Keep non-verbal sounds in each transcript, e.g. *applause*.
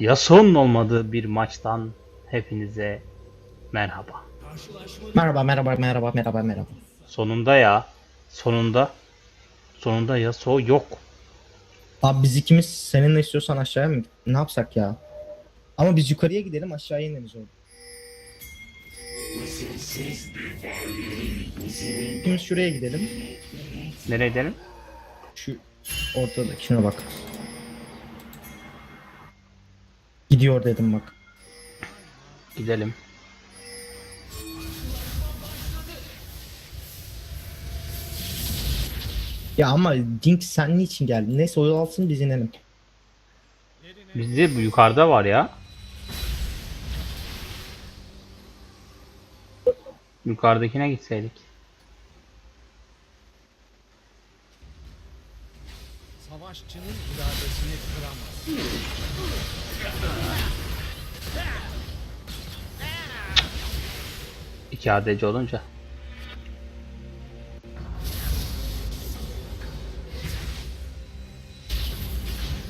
Yasuo'nun olmadığı bir maçtan hepinize merhaba. Merhaba merhaba merhaba merhaba merhaba. Sonunda ya. Sonunda. Sonunda Yasuo yok. Abi biz ikimiz seninle istiyorsan aşağıya mı? Ne yapsak ya? Ama biz yukarıya gidelim aşağıya ineriz orada. İkimiz şuraya gidelim. Nereye gidelim? Şu ortadakine bak. Gidiyor dedim bak. Gidelim. Ya ama Dink sen niçin geldin? Neyse oyu alsın biz inelim. Bizde bu yukarıda var ya. Yukarıdakine gitseydik. 2 ADC olunca.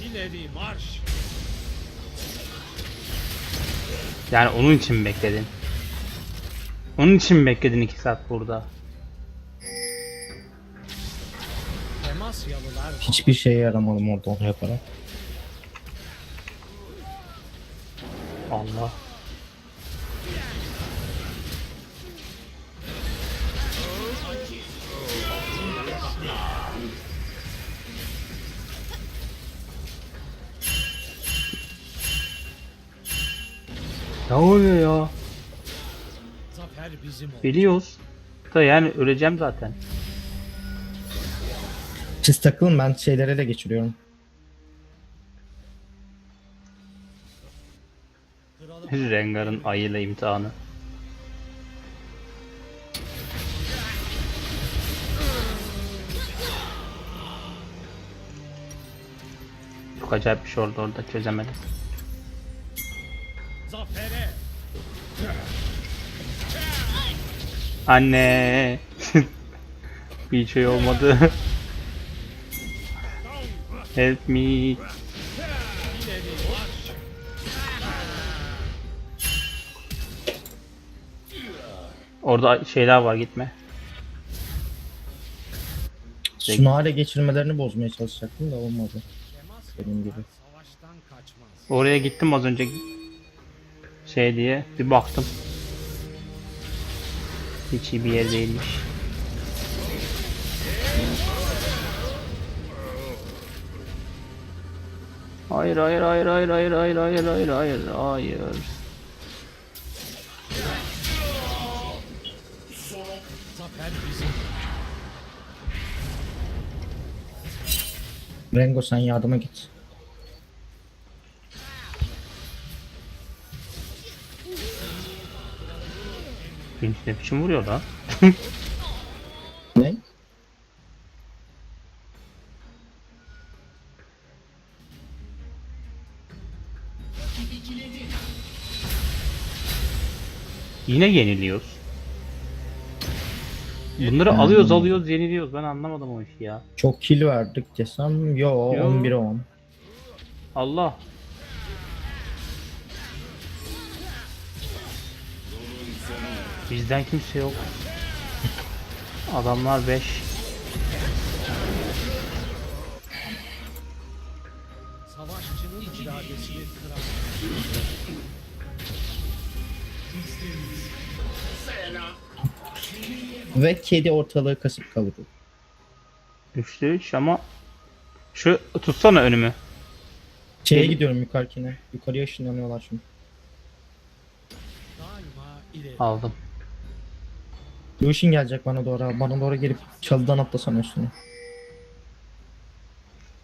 İleri marş. Yani onun için mi bekledin? Onun için mi bekledin 2 saat burada? Temasyalılar Hiçbir şeye yaramadım orada onu yaparak. Allah. Ne oluyor ya? zafer bizim oldu. Biliyoruz. Da yani öleceğim zaten. Siz takılın ben şeylere de geçiriyorum. Kralım Rengar'ın ayıyla imtihanı. Çok acayip bir şey oldu orada çözemedim. Zafere. Anne. *laughs* bir şey olmadı. *laughs* Help me. Orada şeyler var gitme. Şunu hale geçirmelerini bozmaya çalışacaktım da olmadı. Dediğim gibi. Savaştan kaçmaz. Oraya gittim az önce. Şey diye bir baktım. Hiç iyi bir yer değilmiş. Hayır hayır hayır hayır hayır hayır hayır hayır hayır hayır. Rengo sen yardıma git. Pinç ne biçim vuruyor lan? Ne? Yine yeniliyoruz. Bunları Hmm. alıyoruz alıyoruz yeniliyoruz. Ben anlamadım o işi ya. Çok kill verdik desem yo, Yo. 11'e 10. Allah. Bizden kimse yok. Adamlar 5. Savaşçının iradesini kıramaz. Ve kedi ortalığı kasıp kalır. 3'te 3 ama şu tutsana önümü. Şeye Kedi- gidiyorum yukarıkine. Yukarıya ışınlanıyorlar çünkü. Daima ileri. Aldım. Lucian gelecek bana doğru abi. Bana doğru gelip çalıdan atlasana üstüne.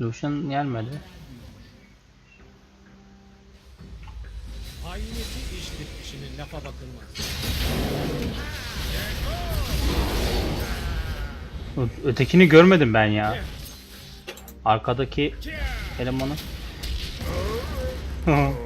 Lucian gelmedi. Hainiyeti işlik kişinin lafa bakılmaz. Ö- Ötekini görmedim ben ya. Arkadaki elemanı. *laughs*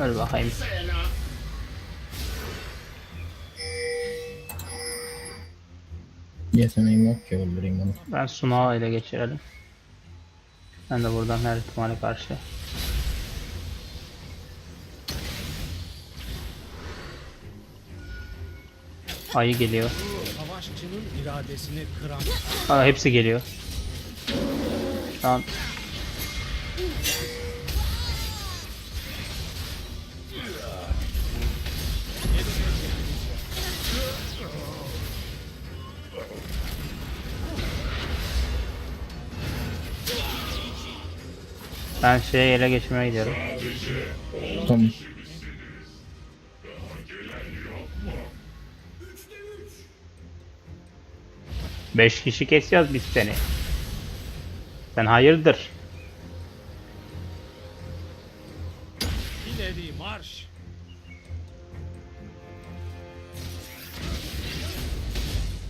Öl bakayım. Yeteneğim yok ki öldüreyim onu. Ben sunağı ile geçirelim. Ben de buradan her ihtimale karşı. Ayı geliyor. Savaşçının iradesini kıramaz. Aa, hepsi geliyor. Şu an ben şeye ele geçmeye gidiyorum. Tamam. Beş kişi kesiyoruz biz seni. Sen hayırdır?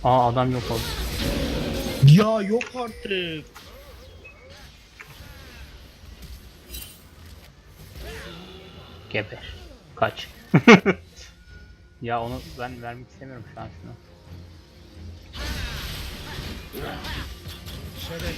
Aa adam yok oldu. Ya yok artık. Geber. Kaç. *laughs* ya onu ben vermek istemiyorum şu an şunu. Şeref.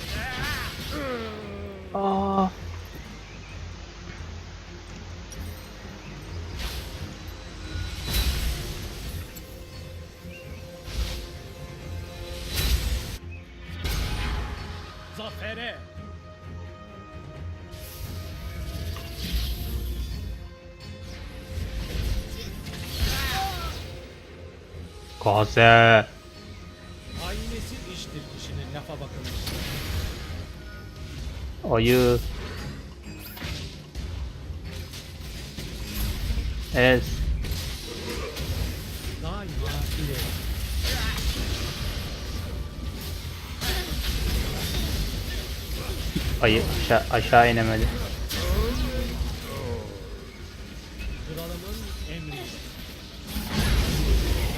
Aa. Zafere. Kaze. Aynesi iştir kişinin lafa bakılmış. Ayı. Evet. Daima ileri. Ayı aşağı, aşağı inemedi.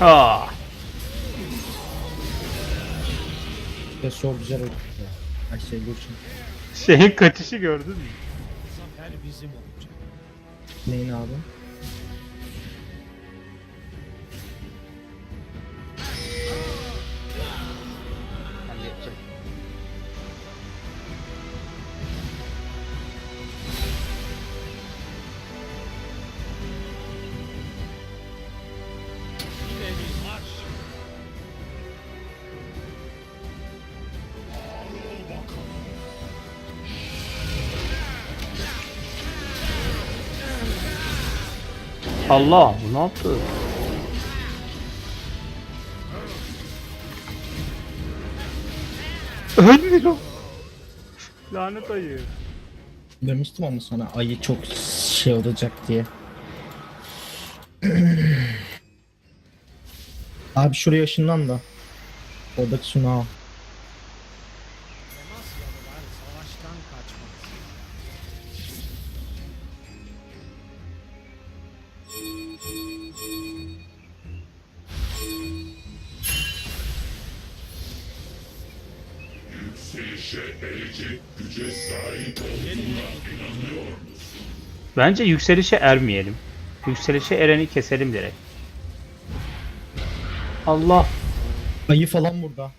Aa. Ya çok güzel oldu. Ay şey Gülçin. Şeyin kaçışı gördün mü? Zafer bizim olacak. Neyin abi? Allah ne yaptı? Ölmüyor. Lanet ayı. Demiştim ama sana ayı çok şey olacak diye. *clears throat* abi şuraya ışından da. Oradaki sunağı. al. Bence yükselişe ermeyelim. Yükselişe ereni keselim direkt. Allah. Ayı falan burada.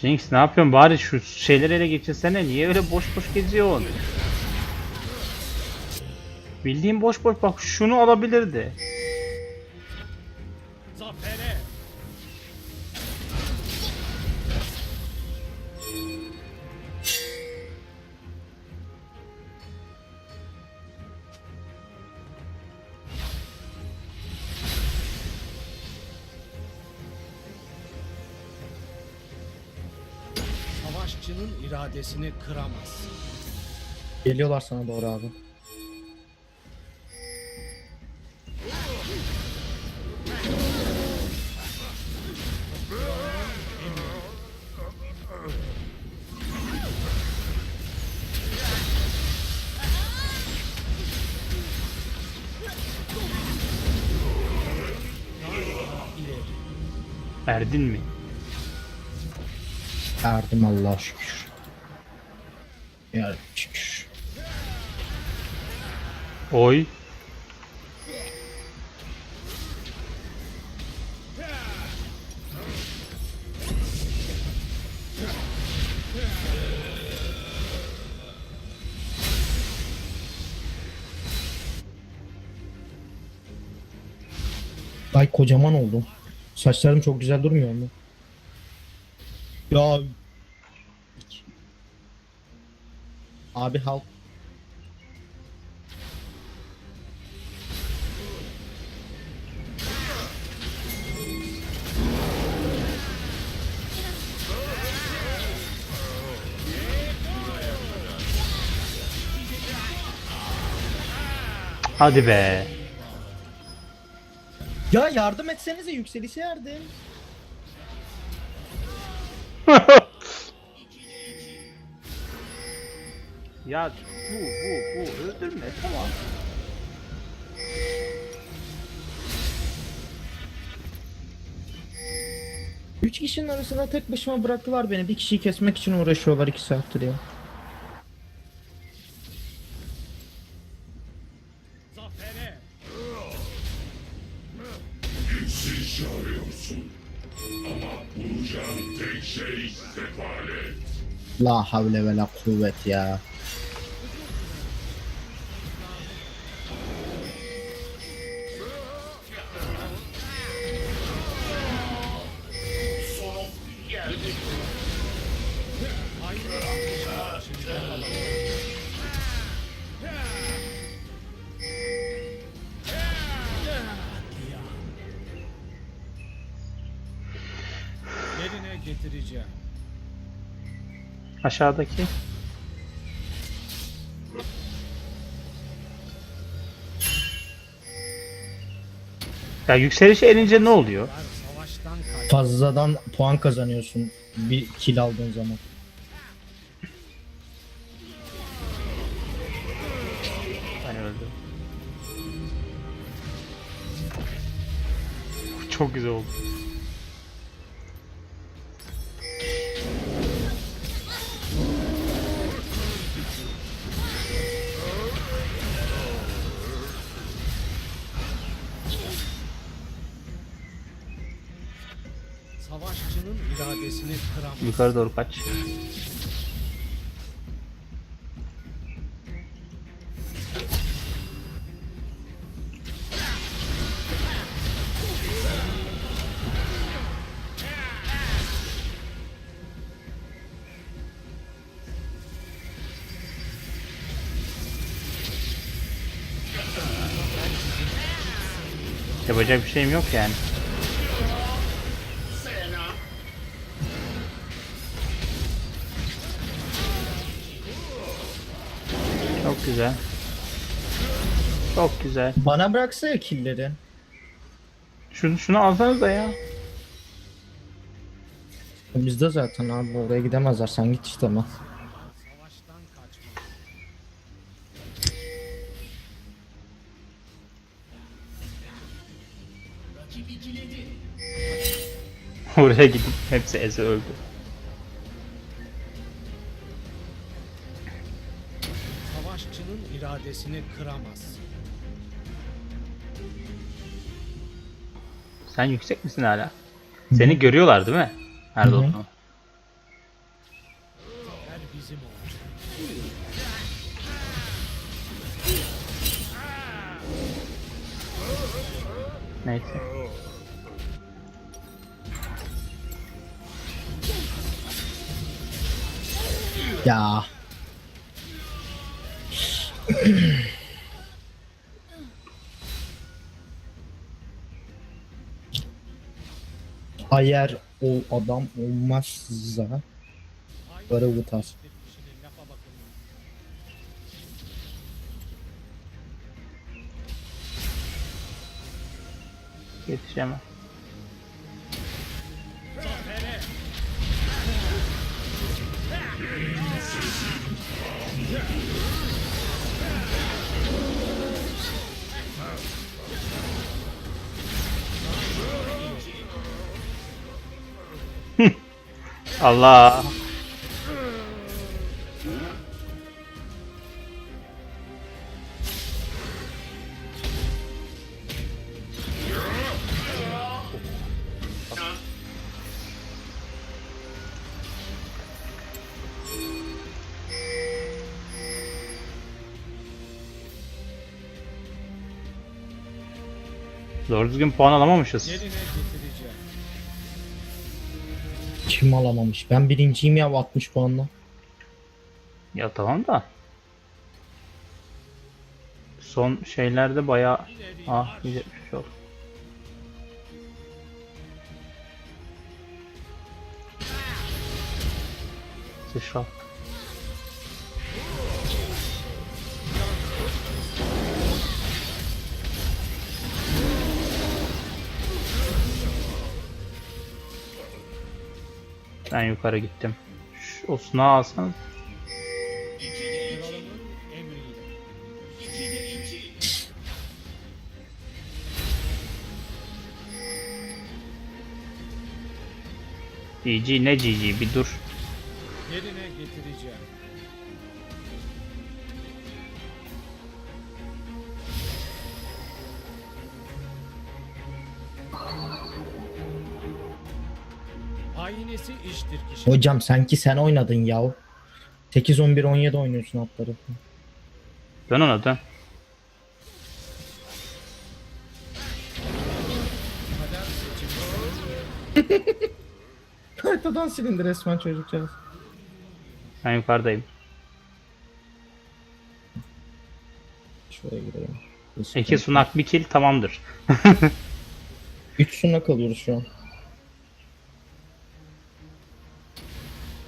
Jinx ne yapıyorsun bari şu şeyleri ele geçirsene niye öyle boş boş geziyorsun? Bildiğin boş boş bak şunu alabilirdi. Zafere. Savaşçının iradesini kıramaz. Geliyorlar sana doğru abi. Erdin mi? Erdim Allah'a şükür. Ya şükür. Oy. Ay kocaman oldum. Saçlarım çok güzel durmuyor mu? Ya Abi halk Hadi be. Ya yardım etsenize yükselişe yardım. *laughs* ya bu bu bu öldürme tamam. Üç kişinin arasında tek başıma bıraktılar beni. Bir kişiyi kesmek için uğraşıyorlar iki saattir ya. Havle ve la kuvvet ya. Getireceğim. Aşağıdaki. Ya yükselişe enince ne oluyor? Fazladan puan kazanıyorsun bir kill aldığın zaman. Ben öldüm. Çok güzel oldu. Yukarı doğru kaç. Yapacak bir şeyim yok yani. Güzel. Çok güzel. Bana bıraksa ya killleri. Şunu şunu alsanız da ya. Bizde zaten abi oraya gidemezler. Sen git işte ama. Oraya gidip hepsi eze öldü. İradesini kıramaz. Sen yüksek misin hala? Seni görüyorlar değil mi? Nerede Hı hı. olduğunu. Zafer bizim. Neyse. Ya. *clears throat* Eğer o adam olmazsa Böyle vutar. Yetişemem. Zafere. Allah. Doğru düzgün puan alamamışız. Kim alamamış? Ben birinciyim ya 60 puanla. Ya tamam da. Son şeylerde bayağı ah 170 oldu. Sıçra. Ben yukarı gittim. Şu, o sunağı alsanız. GG ne GG bir dur. Yerine getireceğim. Hainesi iştir kişi. Hocam sanki sen oynadın ya. 8 11 17 oynuyorsun dön. Kader seçimi. Haritadan silindi resmen çocukcağız. Ben yukarıdayım. Şuraya girelim. İki sunak bir kill tamamdır. *laughs* 3 suna kalıyoruz şu an.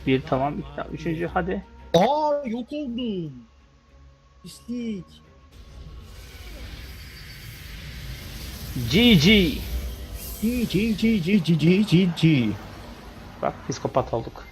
Bir tamam. iki, Üçüncü hadi. Aa yok oldum. Pislik. GG. G G G G G G G. Bak psikopat olduk.